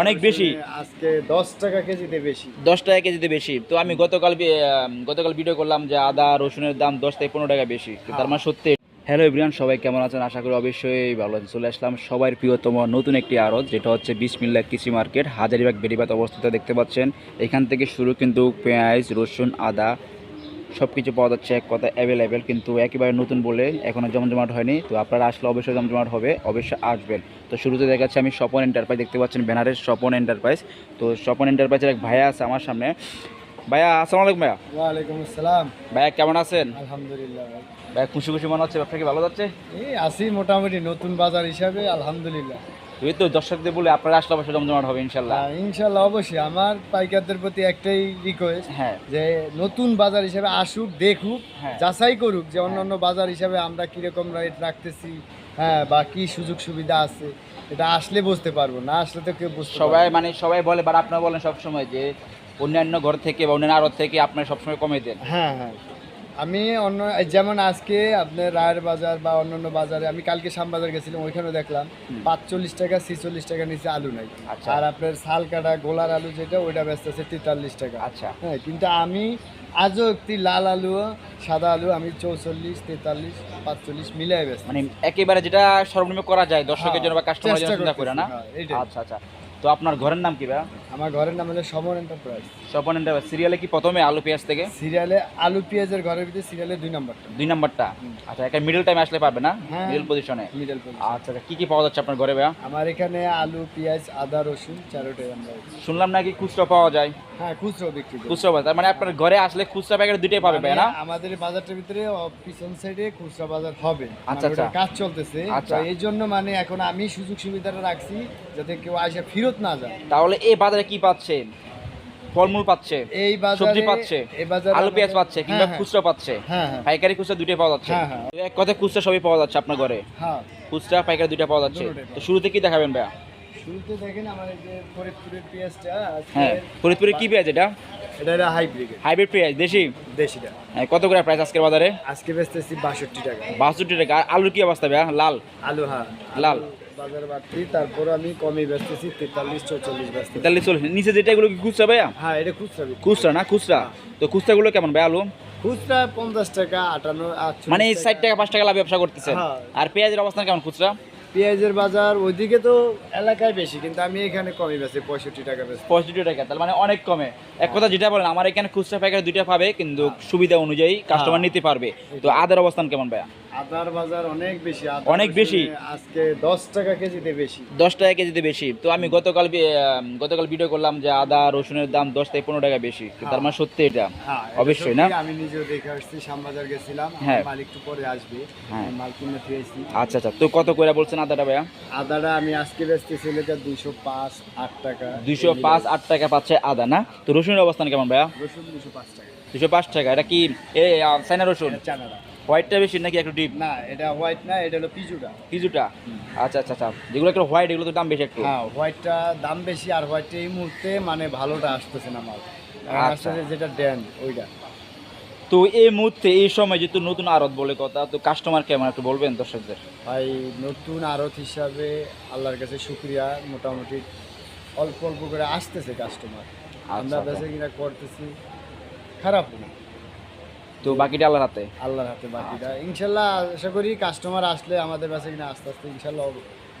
অনেক বেশি। আজকে দশ টাকা কেজিতে বেশি। দশ টাকা কেজিতে বেশি। তো আমি গতকাল গতকাল ভিডিও করলাম যে আদা রসুনের দাম দশ থেকে পনেরো টাকা বেশি। তো তার মানে সত্যি হ্যালো এভরিয়ান সবাই কেমন আছেন? আশা করি অবশ্যই ভালো আছেন। চলে আসলাম সবার প্রিয়তম নতুন একটি আড়ত যেটা হচ্ছে বিসমিল্লা কৃষি মার্কেট হাজারিবাগ বেরিবাদ অবস্থিত দেখতে পাচ্ছেন। এখান থেকে শুরু কিন্তু পেঁয়াজ রসুন আদা সব কিছু পাওয়া যাচ্ছে এক কথা অ্যাভেলেবেল কিন্তু একেবারে নতুন বলে এখনও জমজমাট হয়নি। তো আপনারা আসলে অবশ্যই জমজমাট হবে অবশ্যই আসবেন। তো শুরুতে দেখাচ্ছি আমি স্বপন এন্টারপ্রাইজ দেখতে পাচ্ছেন ব্যানারের স্বপন এন্টারপ্রাইজ তো স্বপন এন্টারপ্রাইজের এক ভাইয়া আছে আমার সামনে। ভাইয়া আসসালামু আলাইকুম ভাইয়া। ওয়ালাইকুম আসসালাম। ভাইয়া কেমন আছেন? আলহামদুলিল্লাহ ভাই। ভাইয়া খুশি খুশি মনে হচ্ছে ব্যবসা কি ভালো যাচ্ছে? এই আসি মোটামুটি নতুন বাজার হিসাবে আলহামদুলিল্লাহ। এই তো দর্শকদের বলে আপনারা আসলে অবশ্যই জমজমাট হবে ইনশাল্লাহ ইনশাল্লাহ অবশ্যই। আমার পাইকারদের প্রতি একটাই রিকোয়েস্ট হ্যাঁ। যে নতুন বাজার হিসাবে আসুক দেখুক হ্যাঁ। যাচাই করুক যে অন্যান্য বাজার হিসাবে আমরা কীরকম রেট রাখতেছি হ্যাঁ বা কি সুযোগ সুবিধা আছে এটা আসলে বুঝতে পারব না আসলে তো কেউ বুঝতে সবাই মানে সবাই বলে বা আপনারা বলেন সবসময় যে অন্যান্য ঘর থেকে বা অন্যান্য আড়ত থেকে আপনার সবসময় কমে দেন। হ্যাঁ হ্যাঁ। আমি অন্য যেমন আজকে আপনার রায়ের বাজার বা অন্যান্য বাজারে আমি কালকে শ্যামবাজার গেছিলাম ওইখানেও দেখলাম পাঁচচল্লিশ টাকা ছিচল্লিশ টাকা নিচে আলু নাই। আচ্ছা। আর আপনার শাল কাটা গোলার আলু যেটা ওইটা ব্যস্ত আছে তেতাল্লিশ টাকা। আচ্ছা। হ্যাঁ কিন্তু আমি আজও একটি লাল আলু সাদা আলু আমি চৌচল্লিশ তেতাল্লিশ পাঁচচল্লিশ মিলাই ব্যস্ত। মানে একেবারে যেটা সর্বনিম্ন করা যায় দর্শকের জন্য বা কাস্টমারের জন্য করে না? হ্যাঁ। আচ্ছা আচ্ছা। তো আপনার ঘরের নাম কি ভাইয়া? আমার ঘরের নাম হলো সমর এন্টারপ্রাইজ স্বপন এন্টারপ্রাইজ সিরিয়ালে কি প্রথমে আলু পেঁয়াজ থেকে? সিরিয়ালে আলু পেঁয়াজের ঘরের ভিতরে সিরিয়ালে দুই নম্বরটা। দুই নাম্বারটা? আচ্ছা একটা মিডল টাইম আসলে পাবে না? হ্যাঁ। মিডল পজিশনে মিডল আচ্ছা আচ্ছা কি কি পাওয়া যাচ্ছে আপনার ঘরে ভাইয়া? আমার এখানে আলু পেঁয়াজ আদা রসুন চারোটাই আমরা শুনলাম নাকি খুচরা পাওয়া যায়? হ্যাঁ খুচরো বিক্রি করি। খুচরা পাওয়া যায়। মানে আপনার ঘরে আসলে খুচরা প্যাকেট দুইটাই পাবে ভাই না? মানে আমাদের বাজারটার ভিতরে অ, পিছন সাইডে খুচরা বাজার হবে। আচ্ছা, মানে ওটার আচ্ছা। কাজ চলতেছে। আচ্ছা। তো এই জন্য মানে এখন আমি সুযোগ সুবিধাটা রাখছি যাতে কেউ আসে ফেরত না যায়। তাহলে এই বাজারে কি পাচ্ছে? ফলমূল পাচ্ছে এই বাজারে সবজি পাচ্ছে এই বাজারে আলু পেঁয়াজ পাচ্ছে কিংবা হ্যাঁ, খুচরা পাচ্ছে। হ্যাঁ হ্যাঁ। পাইকারি খুচরা দুটোই পাওয়া যাচ্ছে। হ্যাঁ, হ্যাঁ। এক কথায় খুচরা সবই পাওয়া যাচ্ছে আপনার ঘরে। হ্যাঁ। খুচরা পাইকারি দুইটা পাওয়া যাচ্ছে। তো শুরুতে কি দেখাবেন ভাইয়া? শুরুতে দেখেন এই যে ফরিদপুরের পেঁয়াজটা হ্যাঁ ফরিদপুরে কি পেঁয়াজ এটা? এটা এটা হাইব্রিড হাইব্রিড পেঁয়াজ দেশি? দেশিটা। হ্যাঁ, কত করে প্রাইস আজকের বাজারে? আজকে বেচতেছি বাষট্টি টাকা। বাষট্টি টাকা। আর আলুর কি অবস্থা ভাইয়া? লাল? আলু হ্যাঁ। লাল। বাজার বাড়তি তারপর আমি কমই বেচতেছি তেতাল্লিশ চৌচল্লিশ বেচতেছি। তেতাল্লিশ চল্লিশ। নিচে যেটা এগুলো কি খুচরা ভাইয়া? হ্যাঁ এটা খুচরা খুচরা না খুচরা? তো খুচরাগুলো কেমন ভাই আলু? খুচরা পঞ্চাশ টাকা আটান্ন মানে ষাট টাকা পাঁচ টাকা লাভ ব্যবসা করতেছেন হ্যাঁ। আর পেঁয়াজের অবস্থান কেমন খুচরা? পেঁয়াজের বাজার ওইদিকে তো এলাকায় বেশি কিন্তু আমি এখানে কমই বেচি পঁয়ষট্টি টাকা বেচি। পঁয়ষট্টি টাকা তাহলে মানে অনেক কমে। এক কথা যেটা বলেন আমার এখানে খুচরা প্যাকেট দুইটা পাবে কিন্তু সুবিধা অনুযায়ী কাস্টমার নিতে পারবে। তো আদার অবস্থান কেমন ভাইয়া? আদার বাজার অনেক বেশি আদা অনেক বেশি? আজকে দশ টাকা কেজিতে বেশি। দশ টাকা কেজিতে বেশি। তো আমি গতকাল গতকাল ভিডিও করলাম যে আদা রসুনের দাম দশ থেকে পনেরো টাকা বেশি। তার মানে সত্যি এটা। হ্যাঁ অবশ্যই না? আমি নিজেও দেখে আসছি শ্যামবাজার গেছিলাম হ্যাঁ। মাল একটু পরে আসবে হ্যাঁ। মাল কিনে পেয়েছি আচ্ছা আচ্ছা। তো কত করে বলছেন আদাটা ভাইয়া? আদাটা আমি আজকে বেচতেছি লেখা দুইশো পাঁচ আট টাকা। দুইশো পাঁচ আট টাকা পাচ্ছে আদা না? তো রসুনের অবস্থান কেমন ভাইয়া? রসুন দুশো পাঁচ টাকা। এটা কি এ রসুন। হোয়াইটটা বেশি নাকি একটু ডিপ না এটা হোয়াইট না এটা হলো পিজুটা কিছুটা আচ্ছা আচ্ছা আচ্ছা। যেগুলো একটু হোয়াইট এগুলো তো দাম বেশি একটু। হ্যাঁ হোয়াইটটা দাম বেশি আর হোয়াইটটা এই মুহূর্তে মানে ভালোটা আসতেছে না মাল। আচ্ছা। আসতেছে যেটা ড্যান ওইটা। তো এই মুহূর্তে এই সময় যেহেতু নতুন আড়ত বলে কথা তো কাস্টমার কেমন একটু বলবেন দর্শকদের? ভাই নতুন আড়ত হিসাবে আল্লাহর কাছে শুক্রিয়া। মোটামুটি অল্প অল্প করে আসতেছে কাস্টমার আমরা আচ্ছা। বেঁচে কিনা করতেছি। খারাপ না। তো বাকিটা আল্লাহর হাতে? আল্লাহর হাতে বাকিটা। ইনশাল্লাহ আশা করি কাস্টমার আসলে আমাদের কাছে কিনা আস্তে আস্তে ইনশাল্লাহ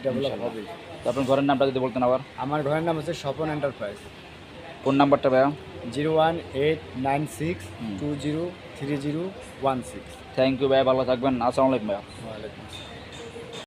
ডেভেলপ হবে। তো আপনার ঘরের নামটা যদি বলতেন আবার। আমার ঘরের নাম হচ্ছে স্বপন এন্টারপ্রাইজ ফোন নাম্বারটা ভাইয়া? Zero one eight nine six two zero three zero one six. Thank you ভাই ভালো থাকবেন। আসসালামু আলাইকুম ভাইয়া। ওয়ালাইকুম আসসালাম।